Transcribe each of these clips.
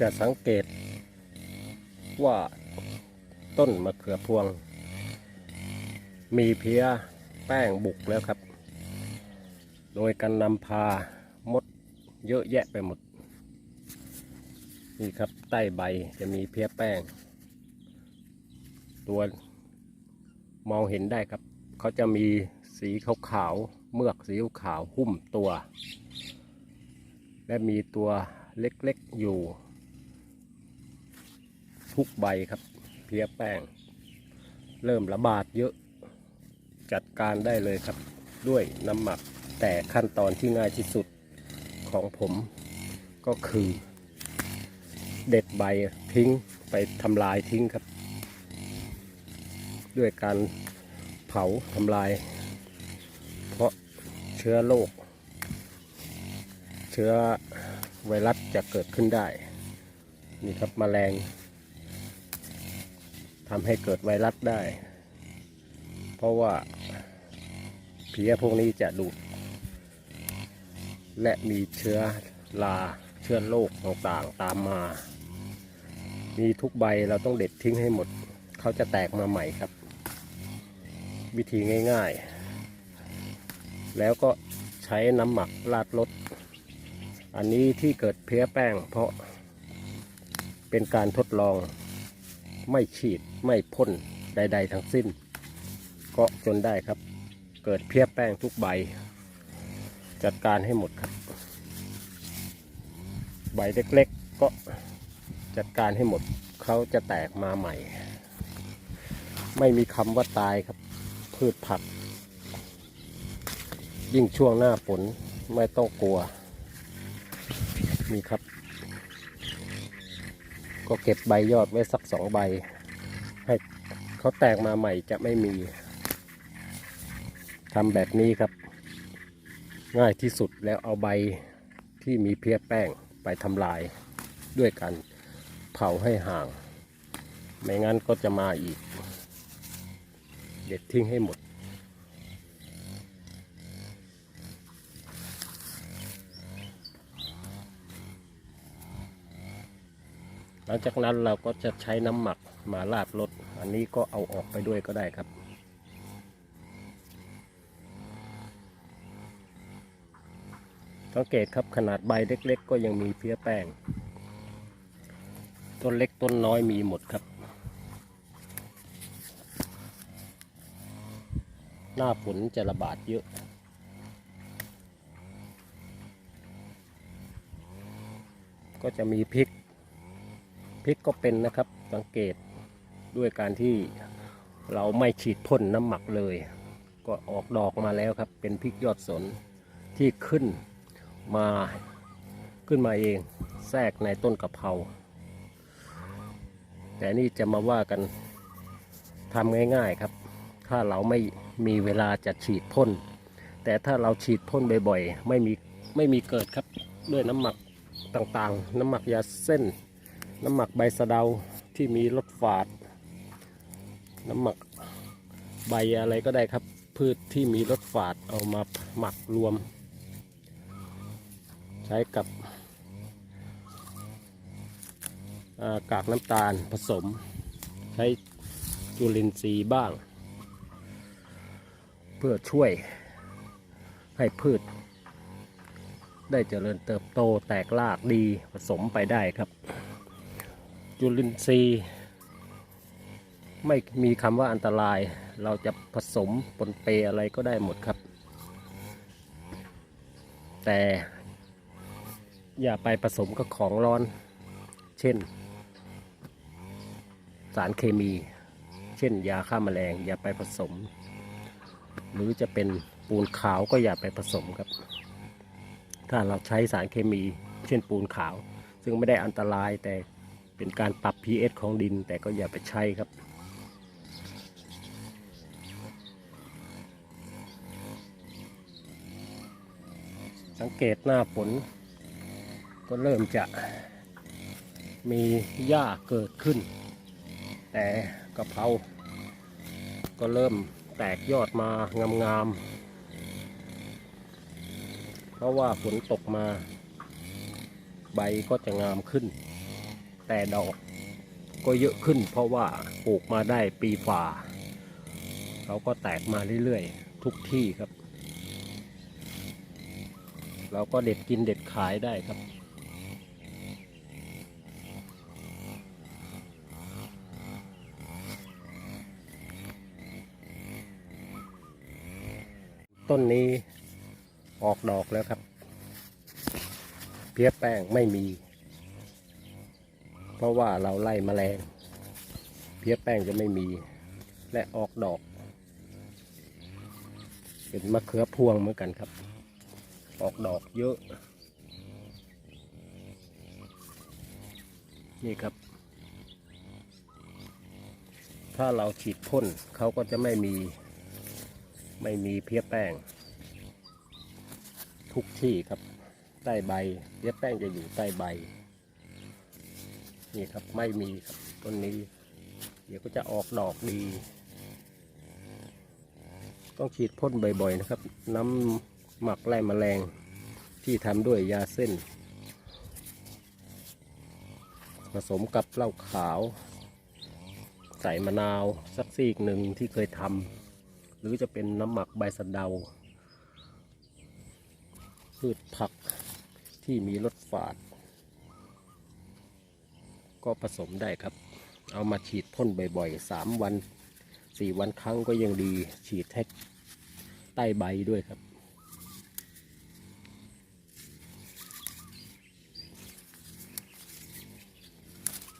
จะสังเกต ว่าต้นมะเขือพวง มีเพี้ยแป้งบุกแล้วครับ โดยการนำพามดเยอะแยะไปหมด นี่ครับใต้ใบจะมีเพี้ยแป้ง ตัวมองเห็นได้ครับ เขาจะมีสีขาวๆเมือกสีขาวหุ้มตัว และมีตัวเล็กๆอยู่ ทุกใบครับเพี้ยแป้ง เริ่มระบาดเยอะ จัดการได้เลยครับ ด้วยน้ำหมักแต่ขั้นตอนที่ง่ายที่สุดของผมก็คือ เด็ดใบทิ้งไปทำลายทิ้งครับ ด้วยการเผาทำลาย เพราะเชื้อโรคเชื้อไวรัสจะเกิดขึ้นได้ นี่ครับมแมลง ทำให้เกิดไวรัสได้ เพราะว่าเพี้ยพวกนี้จะดูด และมีเชื้อราเชื้อโรคต่างๆตามมา มีทุกใบเราต้องเด็ดทิ้งให้หมด เขาจะแตกมาใหม่ครับ วิธีง่ายๆ แล้วก็ใช้น้ำหมักราดรถอันนี้ที่เกิดเพี้ยแป้งเพราะเป็นการทดลอง ไม่ฉีดไม่พ่นใด ๆ ทั้งสิ้น ก็จนได้ครับ เกิดเพี้ยแป้งทุกใบ จัดการให้หมดครับ ใบเล็กๆก็จัดการให้หมดเขาจะแตกมาใหม่ ไม่มีคำว่าตายครับ พืชผัก ยิ่งช่วงหน้าฝนไม่ต้องกลัวมีครับ ก็เก็บใบยอดไว้สักสองใบ ให้เขาแตกมาใหม่จะไม่มีทำแบบนี้ครับ ง่ายที่สุดแล้วเอาใบที่มีเพี้ยแป้งไปทำลายด้วยกันเผาให้ห่าง ไม่งั้นก็จะมาอีก เด็ดทิ้งให้หมด ลังจากนั้นเราก็จะใช้น้ำหมักมาลาดรถอันนี้ก็เอาออกไปด้วยก็ได้ครับ สังเกตครับขนาดใบเล็ก ๆ ก็ยังมีเพี้ยแป้ง ต้นเล็กต้นน้อยมีหมดครับ หน้าฝนจะระบาดเยอะก็จะมีพริก ริกก็เป็นนะครับ สังเกตด้วยการที่เราไม่ฉีดพ่นน้ำหมักเลย ก็ออกดอกมาแล้วครับ เป็นพริกยอดสนที่ขึ้นมาขึ้นมาเองแทรกในต้นกะเพราแต่นี่จะมาว่ากันทำง่ายๆครับ ถ้าเราไม่มีเวลาจะฉีดพ่น แต่ถ้าเราฉีดพ่นบ่อยๆ ไม่มีไม่มีเกิดครับด้วยน้ำหมักต่างๆ น้ำหมักยาเส้น น้ำหมักใบสะเดาที่มีรสฝาด น้ำหมักใบอะไรก็ได้ครับ พืชที่มีรสฝาดเอามาหมักรวม ใช้กับากากน้ำตาลผสม ใช้จุลินทรีย์บ้าง เพื่อช่วยให้พืช ได้เจริญเติบโตแตกรากดีผสมไปได้ครับ จุลินทรีย์ ไม่มีคำว่าอันตราย เราจะผสมปนเปอะไรก็ได้หมดครับ แต่ อย่าไปผสมกับของร้อน เช่น สารเคมี เช่น ยาฆ่าแมลง อย่าไปผสม หรือจะเป็นปูนขาวก็อย่าไปผสมครับ ถ้าเราใช้สารเคมี เช่นปูนขาว ซึ่งไม่ได้อันตรายแต่ เป็นการปรับ pH ของดินแต่ก็อย่าไปใช้ครับ สังเกตหน้าฝนก็เริ่มจะมีหญ้าเกิดขึ้น แต่กระเพราก็เริ่มแตกยอดมางามๆ เพราะว่าฝนตกมา ใบก็จะงามขึ้น แต่ดอก ก็เยอะขึ้น เพราะว่าปลูกมาได้ปีฝ่าเขาก็แตกมาเรื่อยๆ ทุกที่ครับ เราก็เด็ดกินเด็ดขายได้ครับต้นนี้ออกดอกแล้วครับ เพี้ยแป้งไม่มี เพราะว่าเราไล่แมลง เพี้ยแป้งจะไม่มี และออกดอก เป็นมะเขือพวงเหมือนกันครับ ออกดอกเยอะ นี่ครับ ถ้าเราฉีดพ่นเขาก็จะไม่มี ไม่มีเพี้ยแป้ง ทุกที่ครับ ใต้ใบ เพี้ยแป้งจะอยู่ใต้ใบ นี่ครับไม่มีครับต้นนี้ เดี๋ยวก็จะออกดอกดี ต้องฉีดพ่นบ่อยๆนะครับ น้ำหมักไล่แมลงที่ทำด้วยยาเส้น ผสมกับเหล้าขาว ใส่มะนาวสักซีกหนึ่งที่เคยทำหรือจะเป็นน้ำหมักใบสะเดาพืชผักที่มีรสฝาด ก็ผสมได้ครับ เอามาฉีดพ่นบ่อยๆสามวันสี่วันครั้งก็ยังดีฉีดให้ใต้ใบด้วยครับ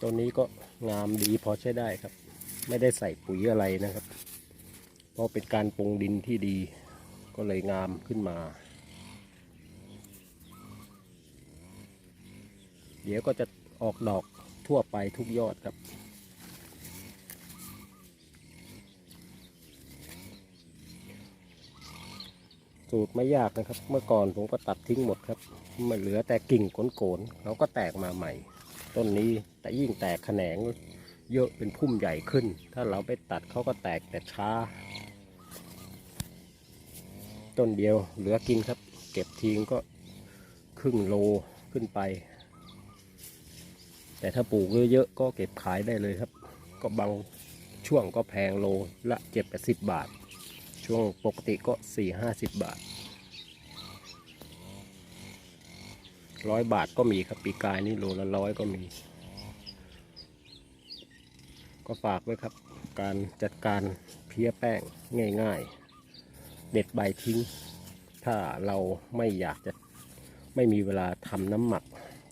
ตัวนี้ก็งามดีพอใช้ได้ครับ ไม่ได้ใส่ปุ๋ยอะไรนะครับ เพราะเป็นการปรุงดินที่ดี ก็เลยงามขึ้นมาเดี๋ยวก็จะออกดอก ทั่วไปทุกยอดครับ สูตรไม่ยากนะครับ เมื่อก่อนผมก็ตัดทิ้งหมดครับมันเหลือแต่กิ่งโกนๆเขาก็แตกมาใหม่ ต้นนี้แต่ยิ่งแตกแขนงเยอะเป็นพุ่มใหญ่ขึ้น ถ้าเราไปตัดเขาก็แตกแต่ช้า ต้นเดียวเหลือกินครับ เก็บทิ้งก็ครึ่งโลขึ้นไป แต่ถ้าปลูกเยอะๆก็เก็บขายได้เลยครับ ก็บางช่วงก็แพงโลละเจ็ดแปดสิบบาท ช่วงปกติก็สี่ห้าสิบบาทร้อยบาทก็มีครับปีกายนี่โลละร้อยก็มี ก็ฝากไว้ครับ การจัดการเพี้ยแป้งง่ายๆ เด็ดใบทิ้ง ถ้าเราไม่อยากจะไม่มีเวลาทำน้ำหมัก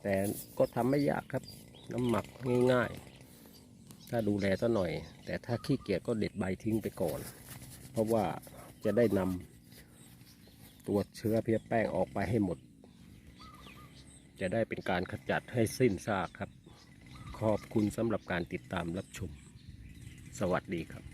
แต่ก็ทำไม่ยากครับ น้ำหมักง่ายๆ ถ้าดูแลซะหน่อย แต่ถ้าขี้เกียจก็เด็ดใบทิ้งไปก่อน เพราะว่าจะได้นำตัวเชื้อเพี้ยแป้งออกไปให้หมด จะได้เป็นการขจัดให้สิ้นซากครับ ขอบคุณสำหรับการติดตามรับชม สวัสดีครับ